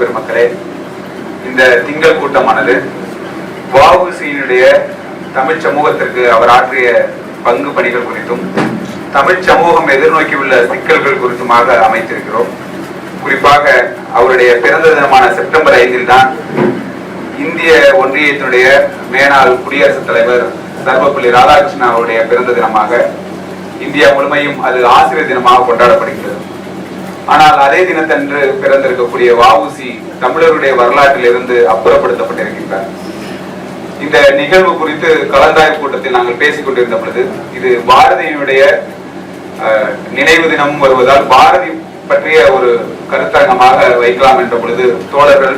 பெருமக்களே இந்த திங்கள் கூட்டமானது வாவுசியினுடைய தமிழ் சமூகத்திற்கு அவர் ஆற்றிய பங்கு பணிகள் குறித்தும் தமிழ் சமூகம் எதிர்நோக்கியுள்ள சிக்கல்கள் குறித்துமாக அமைத்திருக்கிறோம். குறிப்பாக அவருடைய பிறந்த தினமான செப்டம்பர் ஐந்தில் தான் இந்திய ஒன்றியத்தினுடைய மேனாள் குடியரசுத் தலைவர் சர்வப்பள்ளி ராதாகிருஷ்ணன் அவருடைய பிறந்த தினமாக இந்தியா முழுமையும் அது ஆசிரியர் தினமாக கொண்டாடப்படுகிறது. ஆனால் அதே தினத்தன்று பிறந்திருக்கக்கூடிய வாவுசி தமிழருடைய வரலாற்றில் இருந்து அப்புறப்படுத்தப்பட்டிருக்கின்றார். இந்த நிகழ்வு குறித்து கலந்தாய்வு கூட்டத்தில் நாங்கள் பேசிக் கொண்டிருந்த பொழுது இது பாரதியினுடைய அஹ், நினைவு தினமும் வருவதால் பாரதி பற்றிய ஒரு கருத்தரங்கமாக வைக்கலாம் என்ற பொழுது தோழர்கள்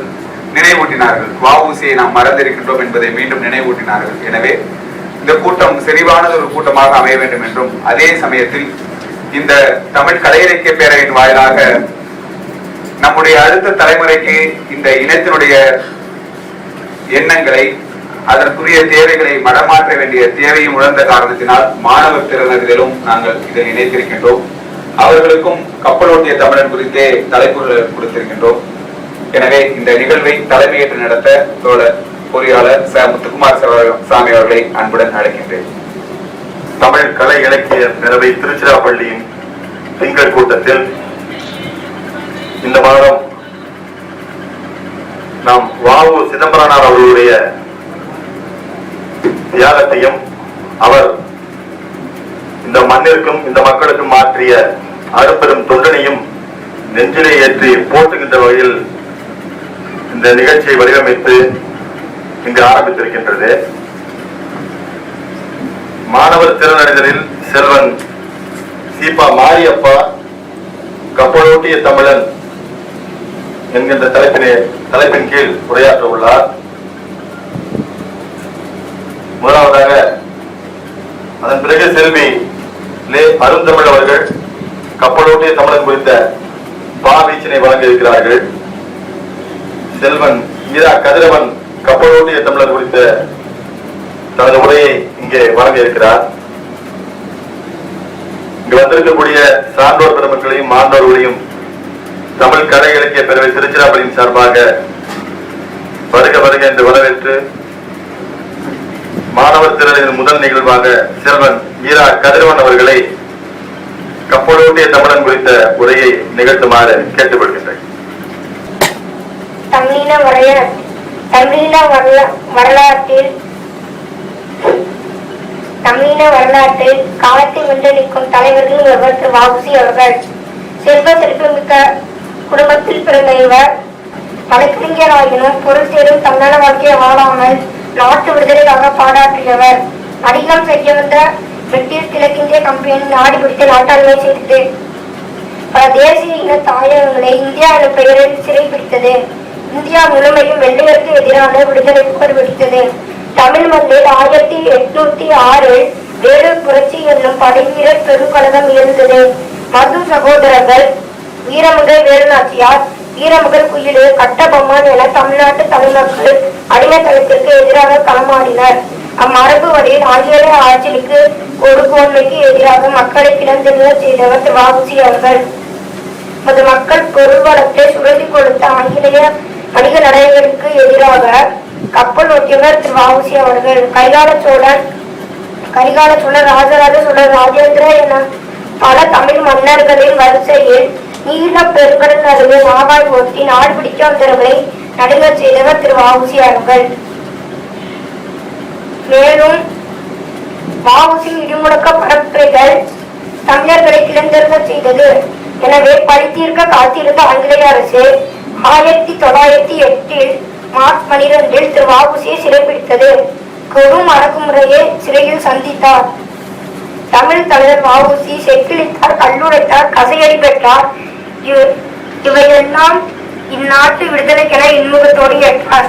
நினைவூட்டினார்கள். வாவுசியை நாம் மறந்திருக்கின்றோம் என்பதை மீண்டும் நினைவூட்டினார்கள். எனவே இந்த கூட்டம் செறிவானது ஒரு கூட்டமாக அமைய வேண்டும் என்றும் அதே சமயத்தில் இந்த தமிழ் கலையிலக்கிய பேரவையின் வாயிலாக நம்முடைய அடுத்த தலைமுறைக்கு இந்த இனத்தினுடைய எண்ணங்களை அதற்குரிய தேவைகளை மடமாற்ற வேண்டிய தேவையும் உணர்ந்த காரணத்தினால் மாணவர் திறனர்களிலும் நாங்கள் இதில் இணைத்திருக்கின்றோம் அவர்களுக்கும் கப்பலோட்டிய தமிழன் குறித்தே தலைப்புகள் கொடுத்திருக்கின்றோம். எனவே இந்த நிகழ்வை தலைமையேற்று நடத்த தோழர் பொறியாளர் ச. முத்துக்குமார் சாமி அவர்களை அன்புடன் அழைக்கின்றேன். தமிழ் கலை இலக்கிய பேரவை திருச்சிராப்பள்ளியின் திங்கள் கூட்டத்தில் இந்த மாதம் நாம் வாவு சிதம்பரனார் அவர்களுடைய தியாகத்தையும் அவர் இந்த மண்ணிற்கும் இந்த மக்களுக்கும் மாற்றிய அறுபெரும் தொண்டனையும் நெஞ்சிலே ஏற்றி போற்றுகின்ற வகையில் இந்த நிகழ்ச்சியை வடிவமைத்து இங்கு ஆரம்பித்திருக்கின்றது. மாணவர் திறனறிதலில் செல்வன் சீபா மாரியப்பா கப்பலோட்டிய தமிழன் என்கின்ற தலைப்பினை தலைப்பின் கீழ் உரையாற்ற உள்ளார். முதலாவதாக அதன் பிறகு செல்வி லே அருந்தமிழ் அவர்கள் கப்பலோட்டிய தமிழன் குறித்த பாவீச்சினை வழங்க இருக்கிறார்கள் செல்வன் ஈரா கதிரவன் கப்பலோட்டிய தமிழர் குறித்த தனது உரையை இங்கே வழங்க இருக்கிறார் இங்கு வந்திருக்கக்கூடிய சான்றோர் பெருமக்களையும் மாணவர்களையும் தமிழ் கலை இலக்கிய பிறவை திருச்சிராப்பள்ளியின் சார்பாக வருக வருக என்று வரவேற்று மாணவர் திரளின் முதல் நிகழ்வாக செல்வன் ஈரா கதிரவன் அவர்களை கப்பலோட்டிய தமிழன் குறித்த உரையை நிகழ்த்துமாறு கேட்டுக்கொள்கின்றேன். தமிழின வரலாற்றில் தமிழின வரலாற்றில் காலத்தை வென்று நிற்கும் தலைவர்கள் ஒருவர் திரு வாவுசி அவர்கள். செல்வ செழிப்புமிக்க குடும்பத்தில் பிறந்த இவர். வழக்கறிஞராயினும் பொருள் தேடும் தன்னல வாழ்க்கையை வாழாமல் நாட்டு விடுதலைக்காக பாடாற்றியவர் அதிகம் செய்ய வந்த பிரிட்டிஷ் கிழக்கிந்திய கம்பெனி நாடு பிடித்து நாட்டாண்மை செய்தது பல தேசிய இன தாயகங்களை இந்தியா எனும் பெயரில் சிறை பிடித்தது இந்தியா முழுமையும் வெள்ளையருக்கு எதிரான விடுதலை போர் பிடித்தது தமிழ் மண்ணில் ஆயிரத்தி எட்நூத்தி ஆறில் வேறு புரட்சி என்னும் படைவீரர் பெருங்கலகம் இருந்தது. மது சகோதரர்கள் வீரமகள் வேலுநாச்சியார் வீரமகள் குயிலு கட்டபொம்மன் என தமிழ்நாட்டு தமிழ்மக்கள் அடிமைத்தனத்திற்கு எதிராக களமாடினர். அம்மரபு வழியில் ஆங்கில ஆட்சிக்கு கொடுக்கோன்மைக்கு எதிராக மக்களை கிளந்தெழுத செய்தவர் திரு அவர்கள். மக்கள் பொருள் வளத்தை சுரண்டி கொடுத்த ஆங்கிலேய வணிக நடைகளுக்கு எதிராக கப்பல் ஓட்டியவர் திரு வஉசி அவர்கள் கைகால சோழன் கரிகால சோழர் ராஜராஜ சோழர் ராஜேந்திர என பல தமிழ் மன்னர்களின் வரிசையில் நீல பெருங்கடல் நடுவே நாகாய் ஓட்டி நாடு பிடிக்க வந்தவர்களை நடுங்கச் செய்தவர் திரு வஉசி அவர்கள். மேலும் வஉசி இடிமுழக்க பரப்புரைகள் தமிழர்களை கிளந்திருக்க செய்தது. எனவே பழித்தீர்க்க காத்திருந்த ஆங்கிலேய அரசு ஆயிரத்தி தொள்ளாயிரத்தி எட்டில் மார்ச் பனிரெண்டில் திரு வஉசியை சிறைபிடித்தது கொடும் அடக்குமுறையை சிறையில் சந்தித்தார். தமிழ் தலைவர் வஉசி செக்கிழித்தார் கல்லுரைத்தார் கசையடி பெற்றார். இவையெல்லாம் இந்நாட்டு விடுதலைக்கென இன்முகத்தோடு ஏற்றார்.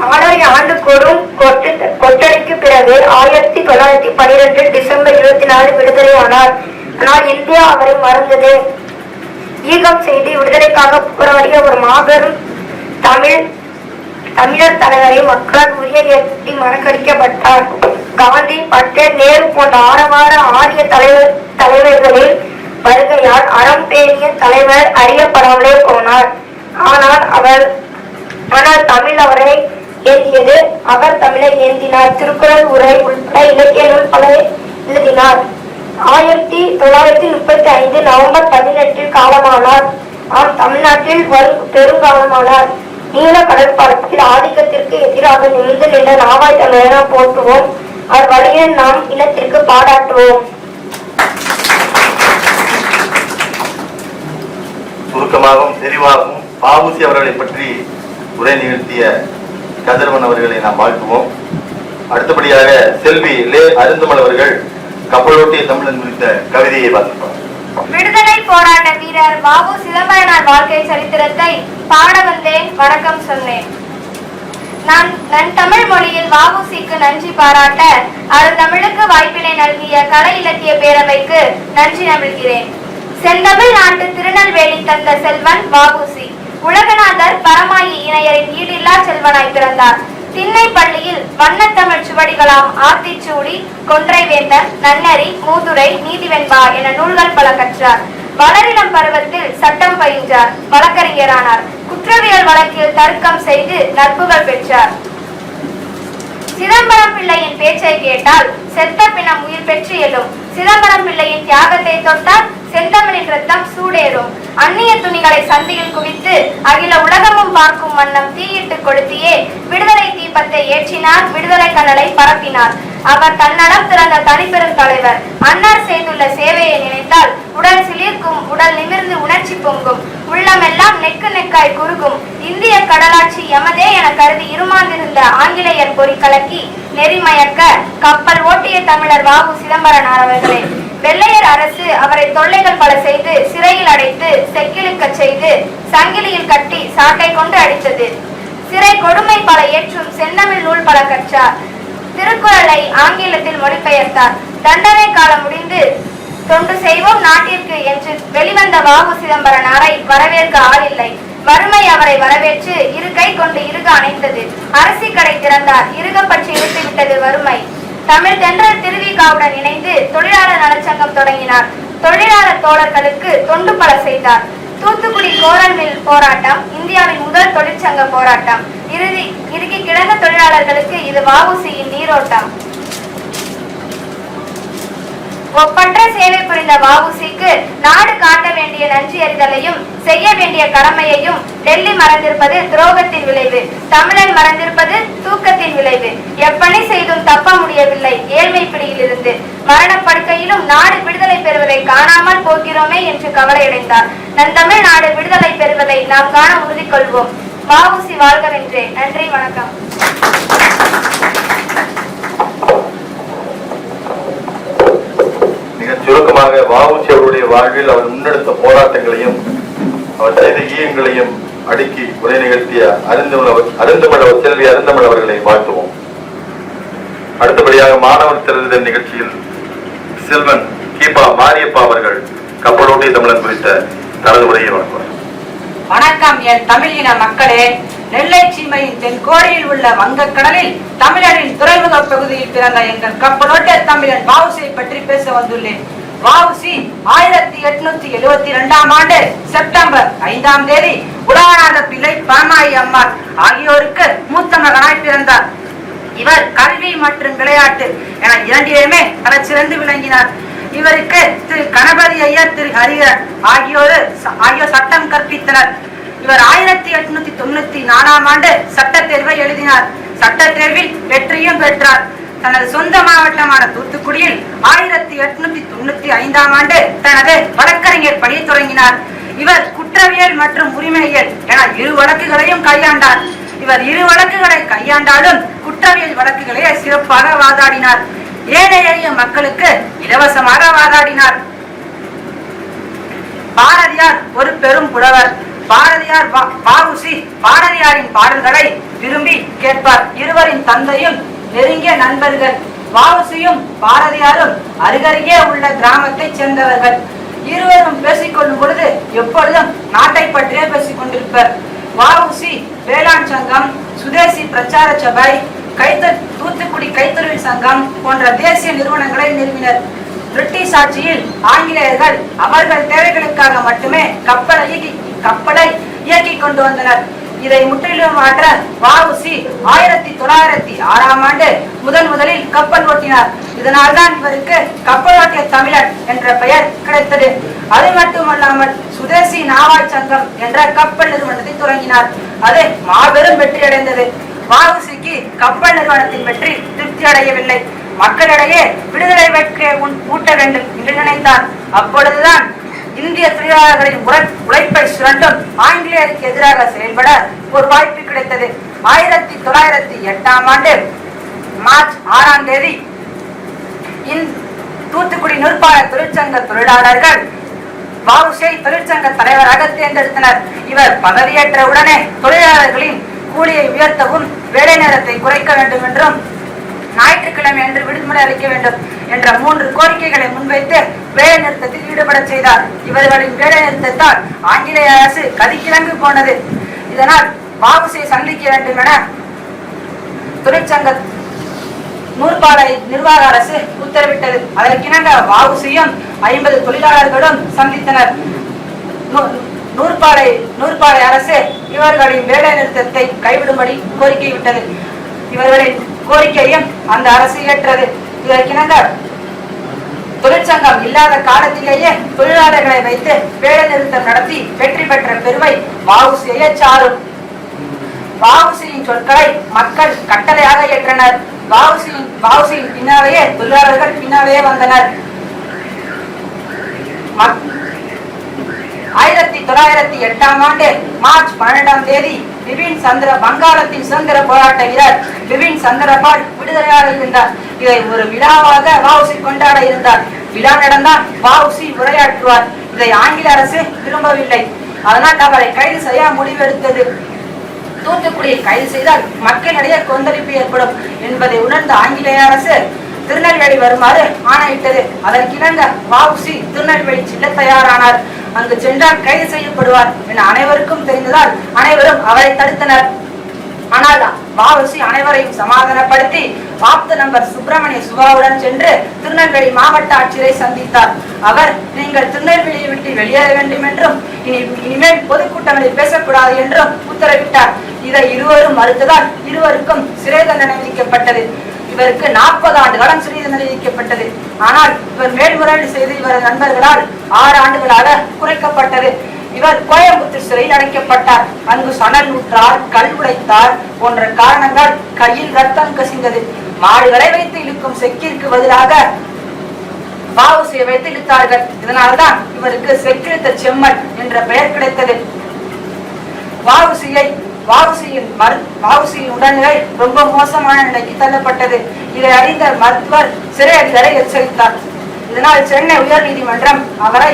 நாலரை ஆண்டு கொடும் கொட்டு- கொட்டடிக்கு பிறகு ஆயிரத்தி தொள்ளாயிரத்தி பனிரெண்டில் டிசம்பர் இருபத்தி நாலு விடுதலையானார். ஆனால் இந்தியா அவரை மறந்தது. ஈகம் செய்து விடுதலைக்காக போராடிய ஒரு மாபெரும் தமிழ் தமிழர் தலைவரை மக்களால் உரிய எட்டி மறக்கடிக்கப்பட்டார் காந்தி பட்டேல் நேரு போன்ற ஆரவார ஆரிய தலைவர் தலைவர்களின் வருகையால் அறம் பேணிய தலைவர் அறியப்படாமலே போனார். ஆனால் அவர் ஆனால் தமிழ் அவரை ஏந்தியது அவர் தமிழை ஏந்தினார். திருக்குறள் உரை உள்பட இலக்கிய நூல் பல எழுதினார். ஆயிரத்தி தொள்ளாயிரத்தி முப்பத்தி ஐந்து நவம்பர் பதினெட்டில் காலமானார். ஆம் தமிழ்நாட்டில் வரும் பெருங்காலமானார். நீல கடற்பரப்பில் ஆதிக்கத்திற்கு எதிராக நிமிர்ந்து என்ற நாவாய் தமிழன போற்றுவோம். அவர் வழியில் நாம் இனத்திற்கு பாராட்டுவோம். சுருக்கமாகவும் தெளிவாகவும் பாபுசி அவர்களை பற்றி உரை நிகழ்த்திய கதிரவன் அவர்களை நாம் வாழ்த்துவோம். அடுத்தபடியாக செல்வி லே அருந்தமல் அவர்கள் கப்பலோட்டிய தமிழன் குறித்த கவிதையை வாசிப்பார். விடுதலை போராட்ட வீரர் பாபு சிதம்பரனார் வாழ்க்கை சரித்திரத்தை பாட வந்தேன் வணக்கம் சொன்னேன். நான் நன் தமிழ் மொழியில் வாபுசிக்கு நன்றி பாராட்ட அருந்தமிழுக்கு வாய்ப்பினை நல்கிய கலை இலக்கிய பேரவைக்கு நன்றி நமிழ்கிறேன். செந்தமிழ் நாட்டு திருநெல்வேலி தந்த செல்வன் வாபுசி. உலகநாதர் பரமாயி இணையரின் ஈடில்லா செல்வனாய் பிறந்தார். திண்ணை பள்ளியில் வண்ணத்தமிழ் சுவடிகளாம் ஆத்திச்சூடி கொன்றை வேந்தன் நன்னறி மூதுரை நீதிவெண்பா என நூல்கள் பல கற்றார். வளரிளம் பருவத்தில் சட்டம் பயின்றார் வழக்கறிஞரானார். குற்றவியல் வழக்கில் தர்க்கம் செய்து நட்புகள் பெற்றார். சிதம்பரம் பிள்ளையின் பேச்சை கேட்டால் செத்த பிணம் உயிர் பெற்று எழும். சிதம்பரம் பிள்ளையின் தியாகத்தை தொட்டால் செந்தமிழின் ரத்தம் சூடேறும். அந்நிய துணிகளை சந்தையில் குவித்து அகில உலகமும் பார்க்கும் வண்ணம் தீயிட்டு கொளுத்தியே விடுதலை தீபத்தை ஏற்றினார் விடுதலை கனலை பரப்பினார். அவர் தன்னலம் திறந்த தனிப்பெரும் தலைவர். அன்னார் செய்துள்ள சேவையை நினைத்தால் உடல் சிலிர்க்கும் உடல் நிமிர்ந்து உணர்ச்சி பொங்கும். உள்ளமெல்லாம் நெக்கு நெக்காய் குறுகும். இந்திய கடலாட்சி எமதே என கருதி இருமாந்திருந்த ஆங்கிலேயர் பொறி கலக்கி நெறிமயக்க கப்பல் ஓட்டிய தமிழர் வாவு சிதம்பரனார் அவர்களே. வெள்ளையர் அரசு அவரை தொல்லைகள் பல செய்து சிறையில் அடைத்து செக்கிழுக்கச் செய்து சங்கிலியில் கட்டி சாட்டை கொண்டு அடித்தது. சிறை கொடுமை பல ஏற்றும் செந்தமிழ் நூல் பல கற்றார் திருக்குறளை ஆங்கிலத்தில் மொழிபெயர்த்தார். தண்டனை காலம் முடிந்து தொண்டு செய்வோம் நாட்டிற்கு என்று வெளிவந்த வாகு சிதம்பரனாரை வரவேற்க ஆளில்லை. வறுமை அவரை வரவேற்று இரு கை கொண்டு இருக அணைத்தது அரசி கடை திறந்தார். இருக பற்றி இழுத்து விட்டது வறுமை. தமிழ் தென்றல் திருவிகாவுடன் இணைந்து தொழிலாளர் நலச்சங்கம் தொடங்கினார். தொழிலாளர் தோழர்களுக்கு தொண்டு பல செய்தார். தூத்துக்குடி கோரல் மில் போராட்டம் இந்தியாவின் முதல் தொழிற்சங்க போராட்டம். இறுதி இறுகி கிடந்த தொழிலாளர்களுக்கு இது வாவுசியின் நீரோட்டம். ஒப்பற்ற சேவை புரிந்த வாவுசிக்கு நாடு காட்ட வேண்டிய நன்றி அறிதலையும் செய்ய வேண்டிய கடமையையும் டெல்லி மறந்திருப்பது துரோகத்தின் விளைவு. தமிழன் மறந்திருப்பது தூக்கத்தின் விளைவு. எப்பணி செய்தும் தப்ப முடியவில்லை. ஏழ்மை பிடியிலிருந்து மரணப்படுக்கையிலும் நாடு விடுதலை பெறுவதை காணாமல் போகிறோமே என்று கவலையடைந்தார். நம் தமிழ் நாடு விடுதலை பெறுவதை நாம் காண உறுதி கொள்வோம் வஉசி வாழ்கவென்றே நன்றி வணக்கம். குறிப்பாக வாவுசி அவருடைய வாழ்வில் அவர் முன்னெடுத்த போராட்டங்களையும் அவர் செய்த ஈயங்களையும் அடுக்கி உரை நிகழ்த்திய அருந்தமிழ் அவர் அருந்தமிழ் செல்வி அருந்தமிழ் அவர்களை வாழ்த்துவோம். அடுத்தபடியாக மாணவர் திறந்த நிகழ்ச்சியில் செல்வன் கீபா மாரியப்பா அவர்கள் கப்பலோட்டிய தமிழன் குறித்த தனது உரையை வழங்குவார். வணக்கம் என் தமிழ் இன மக்களே. நெல்லை சீமையின் தென்கோடியில் உள்ள வங்கக்கடலில் தமிழரின் துறைமுக பகுதியில் பிறந்த எங்கள் கப்பலோட்டிய தமிழன் பாவுசை பற்றி பேச வந்துள்ளேன். வாவுசி ஆயிரத்தி எட்நூத்தி எழுபத்தி இரண்டாம் ஆண்டு செப்டம்பர் ஐந்தாம் தேதி உலகநாத பிள்ளை பாமாயி அம்மாள் ஆகியோருக்கு மூத்த மகனாய் பிறந்தார். இவர் கல்வி மற்றும் விளையாட்டு என இரண்டிலுமே சிறந்து விளங்கினார். இவருக்கு திரு கணபதி ஐயர் திரு ஹரிகரன் ஆகியோர் ஆகியோர் சட்டம் கற்பித்தனர். இவர் ஆயிரத்தி எட்நூத்தி தொண்ணூத்தி நாலாம் ஆண்டு சட்ட தேர்வை எழுதினார். சட்ட தேர்வில் வெற்றியும் பெற்றார். தனது சொந்த மாவட்டமான தூத்துக்குடியில் ஆயிரத்தி எட்நூத்தி தொண்ணூத்தி ஐந்தாம் ஆண்டு தனது வழக்கறிஞர் பணியை தொடங்கினார். இவர் குற்றவியல் மற்றும் உரிமையியல் என இரு வழக்குகளையும் கையாண்டார். இவர் இரு வழக்குகளை கையாண்டாலும் குற்றவியல் வழக்குகளை சிறப்பாக வாதாடினார். ஏழை எளிய மக்களுக்கு இலவசமாக வாதாடினார். பாரதியார் ஒரு பெரும் புலவர். பாரதியார் வா- பாரதியாரின் பாடல்களை விரும்பி கேட்பார். இருவரின் தந்தையும் நெருங்கிய நண்பர்கள் வாவசியும் பாரதியாரும் அருகருகே உள்ள கிராமத்தை சேர்ந்தவர்கள். இருவரும் பேசிக்கொள்ளும் பொழுது எப்பொழுதும் நாட்டை பற்றியே பேசிக் கொண்டிருப்பர் வாவுசி வேளாண் சங்கம் சுதேசி பிரச்சார சபை கைத்த தூத்துக்குடி கைத்தொழில் சங்கம் போன்ற தேசிய நிறுவனங்களை நிறுவினர். பிரிட்டிஷ் ஆட்சியில் ஆங்கிலேயர்கள் அவர்கள் தேவைகளுக்காக மட்டுமே கப்பலை கப்பலை இயக்கி கொண்டு வந்தனர். இதை முற்றிலும் மாற்ற வாவுசி ஆயிரத்தி தொள்ளாயிரத்தி ஆறாம் ஆண்டு முதன் முதலில் கப்பல் ஓட்டினார். இதனால்தான் இவருக்கு கப்பலோட்டிய தமிழன் என்ற பெயர் கிடைத்தது. அது மட்டுமல்லாமல் சுதேசி நாவாய் சங்கம் என்ற கப்பல் நிறுவனத்தை தொடங்கினார். அது மாபெரும் வெற்றி அடைந்தது. வாவுசிக்கு கப்பல் நிறுவனத்தின் வெற்றி திருப்தி அடையவில்லை. மக்களிடையே விடுதலை வேட்கை ஊட்ட வேண்டும் என்று நினைத்தார். அப்பொழுதுதான் இந்திய தொழிலாளர்களின் உழைப்பை சுரண்டும் ஆங்கிலேயருக்கு எதிராக செயல்பட ஒரு வாய்ப்பு கிடைத்தது. ஆயிரத்தி தொள்ளாயிரத்தி எட்டாம் ஆண்டு மார்ச் ஆறாம் தேதி தூத்துக்குடி நூற்பாளர் தொழிற்சங்க தொழிலாளர்கள் வஉசியை தொழிற்சங்க தலைவராக தேர்ந்தெடுத்தனர். இவர் பதவியேற்ற உடனே தொழிலாளர்களின் கூலியை உயர்த்தவும் வேலை நேரத்தை குறைக்க வேண்டும் என்றும் ஞாயிற்றுக்கிழமை அன்று விடுமுறை அளிக்க வேண்டும் என்ற மூன்று கோரிக்கைகளை முன்வைத்து வேலை நிறுத்தத்தில் ஈடுபட செய்தார். இவர்களின் வேலை நிறுத்தத்தால் ஆங்கிலேய அரசு கதிக்கிழங்கு போனது. இதனால் வஉசியை சந்திக்க வேண்டும் என தொழிற்சங்க நூற்பாலை நிர்வாக அரசு உத்தரவிட்டது. அதற்கிணங்க வாகுசியும் ஐம்பது தொழிலாளர்களும் சந்தித்தனர். நூ- நூற்பாலை நூற்பாலை அரசு இவர்களின் வேலை நிறுத்தத்தை கைவிடும்படி கோரிக்கை விட்டது. இவர்களின் கோரிக்கையும் அந்த அரசு ஏற்றது. இதற்கிணங்க தொழிற்சங்கம் இல்லாத காலத்திலேயே தொழிலாளர்களை வைத்து வேலை நிறுத்தம் நடத்தி வெற்றி பெற்ற பெருமை வஉசியை சாரும். வாவுசியின் சொற்களை மக்கள் கட்டளையாக ஏற்றனர். வாவுசியின் வாவுசியின் பின்னாலேயே தொழிலாளர்கள் பின்னாலேயே வந்தனர். மக்- ஆயிரத்தி தொள்ளாயிரத்தி எட்டாம் ஆண்டு மார்ச் பன்னெண்டாம் தேதி பிபின் சந்திர வங்காளத்தின் சுதந்திர போராட்ட வீரர் பிபின் சந்திரபால் விடுதலையாக இருந்தார். இதை ஒரு விழாவாக வாவுசி கொண்டாட இருந்தார். விழா நடந்தால் வாவுசி உரையாற்றுவார். இதை ஆங்கில அரசு விரும்பவில்லை. அதனால் அவரை கைது செய்ய முடிவெடுத்தது. தூத்துக்குடியில் கைது செய்தால் மக்களிடையே கொந்தளிப்பு ஏற்படும் என்பதை உணர்ந்த ஆங்கிலேய அரசு திருநெல்வேலி வருமாறு ஆணையிட்டது. அதற்கிணங்க வாவுசி திருநெல்வேலி செல்ல தயாரானார். அங்கு சென்றால் கைது செய்யப்படுவார் என அனைவருக்கும் தெரிந்ததால் அனைவரும் அவரை தடுத்தனர். ஆனால் வாவசி அனைவரையும் சமாதானப்படுத்தி ஆப்த நம்பர் சுப்பிரமணிய சுபாவுடன் சென்று திருநெல்வேலி மாவட்ட ஆட்சியரை சந்தித்தார். அவர் நீங்கள் திருநெல்வேலியை விட்டு வெளியேற வேண்டும் என்றும் இனி இனிமேல் பொதுக்கூட்டங்களில் பேசக்கூடாது என்றும் உத்தரவிட்டார். இதை இருவரும் மறுத்ததால் இருவருக்கும் சிறை தண்டனை விதிக்கப்பட்டது. இவருக்கு நாற்பது ஆண்டு காலம் சிறை தண்டனை விதிக்கப்பட்டது. ஆனால் இவர் மேல்முறையீடு செய்து இவரது நண்பர்களால் ஆறு ஆண்டுகளாக குறைக்கப்பட்டது. இவர் கோயம்புத்தூர் சிறையில் அடைக்கப்பட்டார். அங்கு சணல் நூற்றார் கல் உடைத்தார் போன்ற காரணங்கள் கையில் ரத்தம் கசிந்தது. மாடுகளை வைத்து இழுக்கும் செக்கிற்கு பதிலாக பாவுசியை வைத்து இழுத்தார்கள். இதனால்தான் இவருக்கு செக்கிழுத்த செம்மன் என்ற பெயர் கிடைத்தது. பாவுசியை வாவுசியின் மரு வாவுசியின் உடல்நிலை ரொம்ப மோசமான நிலைக்கு தள்ளப்பட்டது. இதை அறிந்த மருத்துவர் சிறை அதிகாரை எச்சரித்தார். இதனால் சென்னை உயர்நீதிமன்றம் அவரை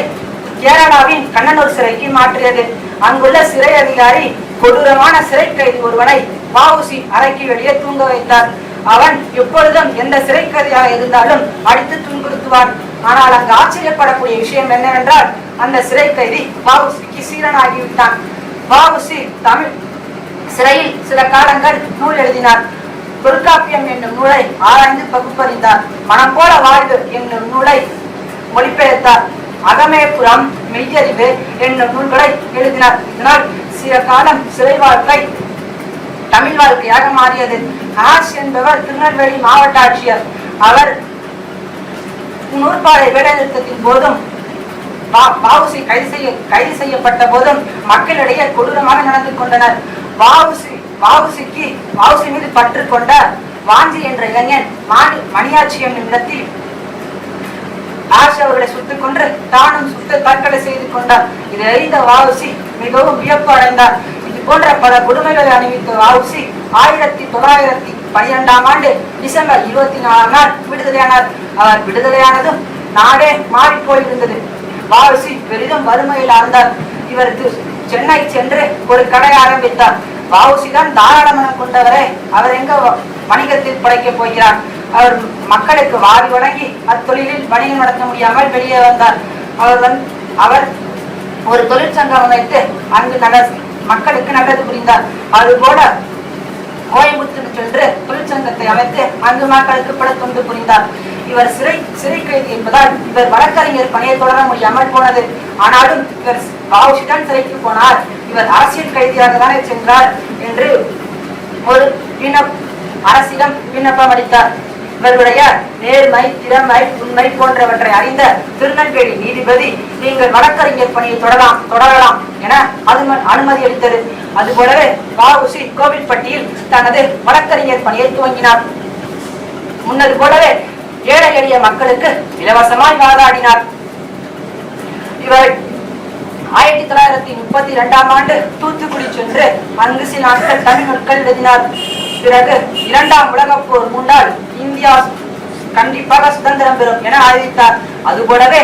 கேரளாவின் கண்ணனூர் சிறைக்கு மாற்றியது. அங்குள்ள சிறை அதிகாரி கொடூரமான சிறை கைதி ஒருவனை வாவுசி அறைக்கு வெளியே தூங்க வைத்தார். அவன் எப்பொழுதும் எந்த சிறை கைதியாக இருந்தாலும் அடித்து துன்புறுத்துவான். ஆனால் அங்கு ஆச்சரியப்படக்கூடிய விஷயம் என்னவென்றால் அந்த சிறை கைதி வாவுசிக்கு சீரனாகிவிட்டான் வாவுசி தமிழ் சிறையில் சில காலங்கள் நூல் எழுதினார். தொல்காப்பியம் என்னும் நூலை ஆராய்ந்து பகுப்பறிந்தார். மனம் போல வாழ்வு என்னும் நூலை மொழிபெயர்த்தார். அகமேபுரம் மெய்யறிவு என்னும் நூல்களை எழுதினார். இதனால் சில காலம் சிறை வாழ்க்கை தமிழ் வாழ்க்கையாக மாறியது. ஆஷ் என்பவர் திருநெல்வேலி மாவட்ட ஆட்சியர். அவர் நூற்பாலை வேலைநிறுத்தத்தின் போதும் வா- கைது செய்ய கைது செய்யப்பட்ட போதும் மக்களிடையே கொடூரமாக நடந்து கொண்டனர். வாவுசி வாவுசிக்கு வாவுசி மீது பற்று கொண்ட வாஞ்சி என்ற இளைஞன் மாணி மணியாட்சி என்னும் இடத்தில் ஆஷ் அவர்களை சுட்டுக் கொன்று தானும் சுட்டு தற்கொலை செய்து கொண்டார் இதை அறிந்த வாவுசி மிகவும் வியப்பு அடைந்தார் இது போன்ற பல கொடுமைகளை அணிவித்த வாவுசி ஆயிரத்தி தொள்ளாயிரத்தி பனிரெண்டாம் ஆண்டு டிசம்பர் இருபத்தி நாலாம் நாள் விடுதலையானார். அவர் விடுதலையானதும் நாடே மாறிப்போயிருந்தது வாவுசி பெரிதும் வறுமையில் ஆழ்ந்தார். இவருக்கு சென்னை சென்று ஒரு கடை ஆரம்பித்தார் வாவுசி தான் தாராள கொண்டவரே. அவர் எங்க வணிகத்தில் படைக்கப் போகிறார்? அவர் மக்களுக்கு வாரி வணங்கி அத்தொழிலில் வணிகம் நடத்த முடியாமல் வெளியே வந்தார். அவர் வந்து அவர் ஒரு தொழிற்சங்கம் அமைத்து அங்கு நல்ல மக்களுக்கு நல்லது புரிந்தார். அதுபோல கோயம்புத்தூர் சென்று தொழிற்சங்கத்தை அமைத்து அங்கு மக்களுக்கு பல தொண்டு புரிந்தார். இவர் சிறை சிறை கைதி என்பதால் இவர் வழக்கறிஞர் பணியை தொடர முடியாமல் போனது. ஆனாலும் இவர் வாவுசி சிறைக்கு போனார். இவர் அரசியல் கைதியாக தானே சென்றார் என்று ஒரு விண்ணப் அரசிடம் விண்ணப்பம் அளித்தார். இவர்களுடைய நேர்மை திறமை உண்மை போன்றவற்றை அறிந்த திருநெல்வேலி நீதிபதி நீங்கள் வழக்கறிஞர் பணியை தொடரலாம் தொடரலாம் என அனும- அனுமதி அளித்தது. அதுபோலவே வாவுசி கோவில்பட்டியில் தனது வழக்கறிஞர் பணியை துவங்கினார். முன்னது போலவே ஏழை எளிய மக்களுக்கு இலவசமாய் வாதாடினார். இவர் ஆயிரத்தி தொள்ளாயிரத்தி முப்பத்தி இரண்டாம் ஆண்டு தூத்துக்குடி சென்று அங்கு சில நாட்கள் தமிழ் எழுதினார். பிறகு இரண்டாம் உலகப் போர் முன்னால் இந்தியா கண்டிப்பாக சுதந்திரம் பெறும் என அறிவித்தார். அதுபோலவே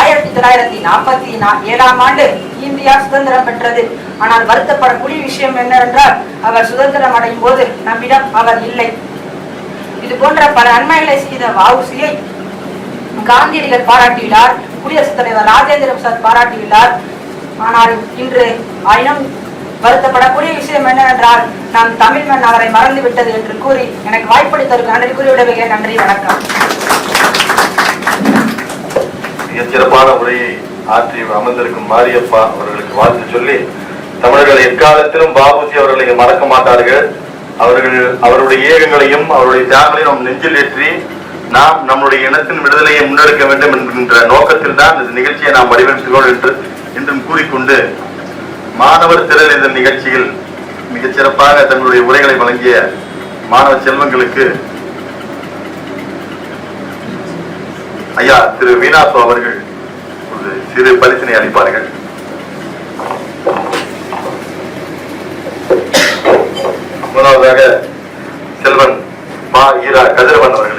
ஆயிரத்தி தொள்ளாயிரத்தி நாற்பத்தி ஏழாம் ஆண்டு இந்தியா சுதந்திரம் பெற்றது. ஆனால் வருத்தப்படக்கூடிய விஷயம் என்னவென்றால் அவர் சுதந்திரம் அடையும் போது நம்மிடம் அவர் இல்லை. இது போன்ற பல நன்மைகளை செய்த வஉசியை காந்தியடிகள் பாராட்டியுள்ளார். குடியரசுத் தலைவர் ராஜேந்திர பிரசாத் பாராட்டியுள்ளார். ஆனால் இன்று ஆயினும் வருத்தப்படக்கூடிய விஷயம் என்னவென்றால் நான் தமிழ் மண் அவரை மறந்து விட்டது என்று கூறி எனக்கு வாய்ப்பளித்ததற்கு நன்றி கூறி நன்றி வணக்கம். மிகச் சிறப்பான உரையை ஆற்றி அமர்ந்திருக்கும் மாரியப்பா அவர்களுக்கு வாழ்த்து சொல்லி தமிழர்கள் எக்காலத்திலும் பாபுஜி அவர்களை மறக்க மாட்டார்கள். அவர்கள் அவருடைய ஏகங்களையும் அவருடைய தியாகங்களையும் நம் நெஞ்சில் ஏற்றி நாம் நம்முடைய இனத்தின் விடுதலையை முன்னெடுக்க வேண்டும் என்கின்ற நோக்கத்தில் தான் இந்த நிகழ்ச்சியை நாம் வடிவமைத்துள்ளோம் என்று என்றும் கூறிக்கொண்டு மாணவர் திறனிதழ் நிகழ்ச்சியில் மிகச் சிறப்பாக தங்களுடைய உரைகளை வழங்கிய மாணவ செல்வங்களுக்கு ஐயா திரு வீணாசு அவர்கள் ஒரு சிறு பரிசினை அளிப்பார்கள். முதலாவதாக செல்வன் மா ஈரா கதிரவன் அவர்கள்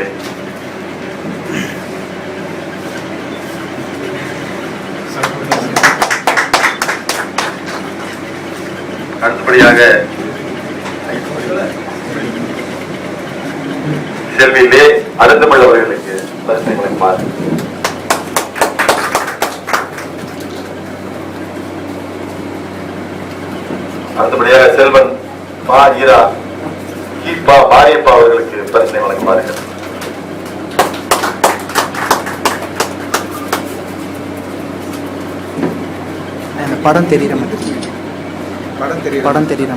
அடுத்தபடியாக செல்வி அருந்தமிழ் அவர்களுக்கு பரிசனை வழங்குமாறு. அடுத்தபடியாக செல்வன் பா ஈரா கீப்பா மாரியப்பா அவர்களுக்கு பரிசனை வழங்குமாறுகள் படம் தெரியுற மாதிரி. படம் தெரியல படம் தெரியுற